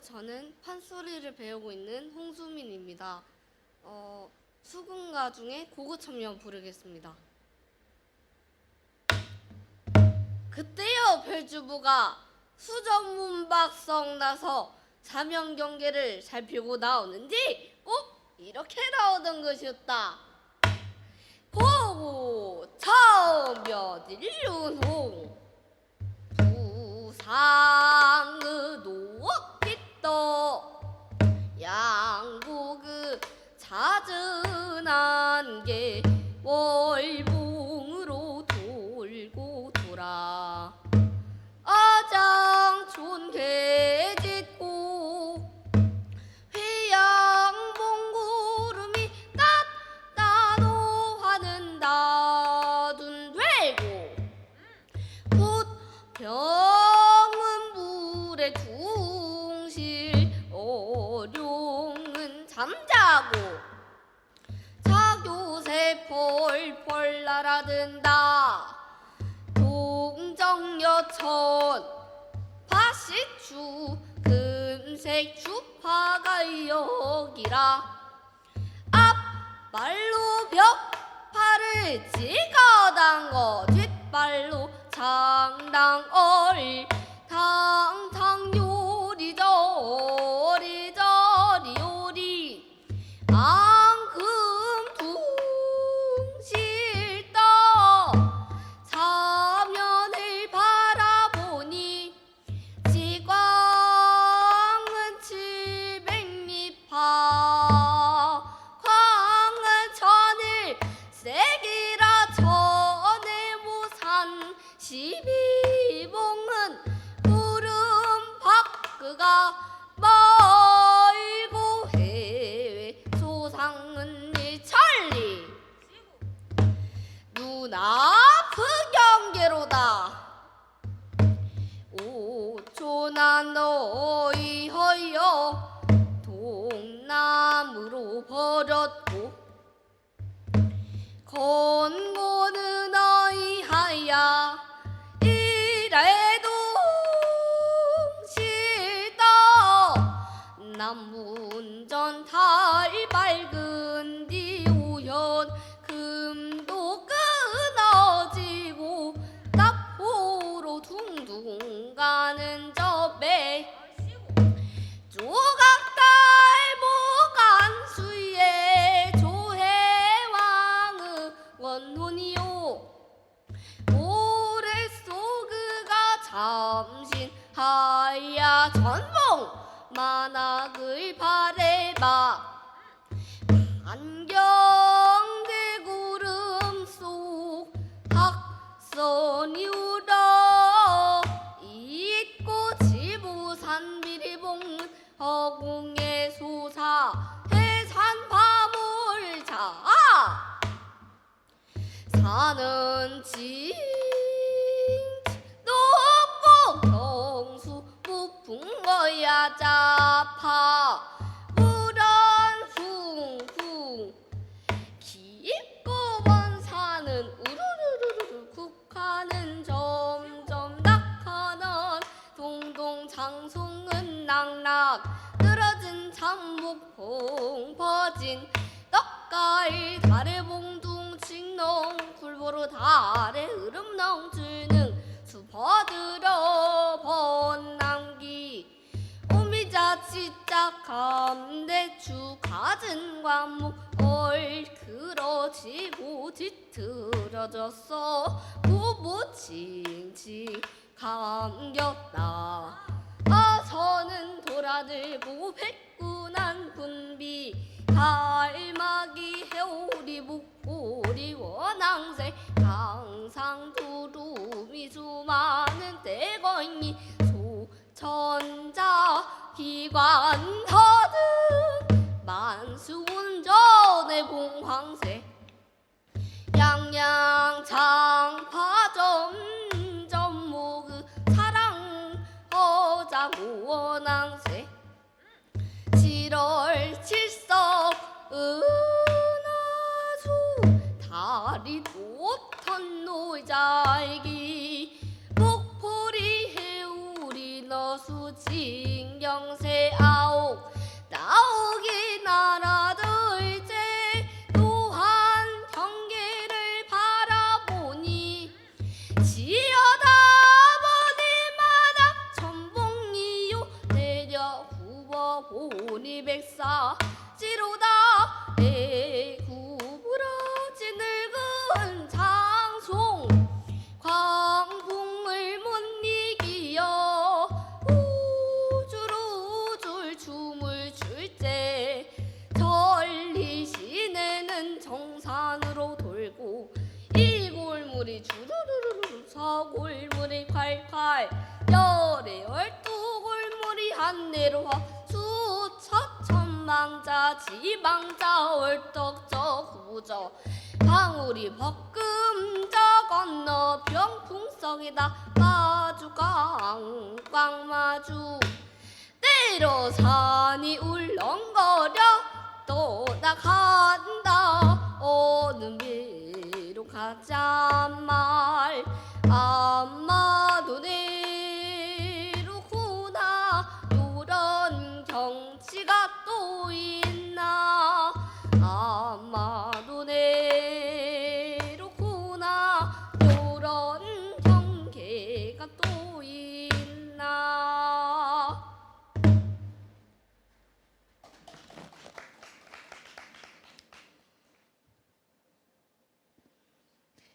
저는 판소리를 배우고 있는 홍수민입니다. 어, 수군가 중에 고구천명 부르겠습니다. 그때요 별주부가 수정문박성 나서 사명 경계를 살피고 나오는지 꼭 이렇게 나오던 것이었다. 고고 처며들륜홍 부상 잠자고. 자교새 펄펄 날아든다. 동정여천. 파시추 금색 주파가 여기라. 앞발로 벽파를 찍어 당거 뒷발로 장당 얼 눈앞의 경계로다. 오초난 너희 허여 동남으로 버렸고 건고는 너희 하야 이래도 싫다. 남문 하야 전봉 만학을 바래봐. 안경대 구름 속 학선이 울어 잊고 지부산 비리봉 허공의 소사 해산 밤을 자. 사는 진 자파. 우런 쿵쿵 깊고 먼 산은 우르르르르 국하는 점점 낙하는 동동 장송은 낙낙. 늘어진 잠목 봉 퍼진 떡갈 달의 봉둥 칭농 굴보로 달의 흐름 넘치는 수퍼들어 치짝 감대추 가진 과목 얼그러지고 뒤틀어졌어. 부부칭칭 감겼다. 아서는 돌아들고 백군한 분비. 갈마기 해오리 목보리 원앙새 강상 두루미 수많은 대거니 소천자 기관허든 만수운전의 봉황새 양양장파점 점목의 사랑 어자고 원앙새 7월 칠석 情用谁熬？ 정산으로 돌고 이 골물이 주르르르 서골물이 콸콸 열에 열두 골물이 한내로 와 수처천망자 지방자 얼떡저 구저 방울이 벅금저 건너 병풍성이다 마주광 꽝마주 때로 산이 울렁거려 떠나간다 어느 미로 가자 말 아마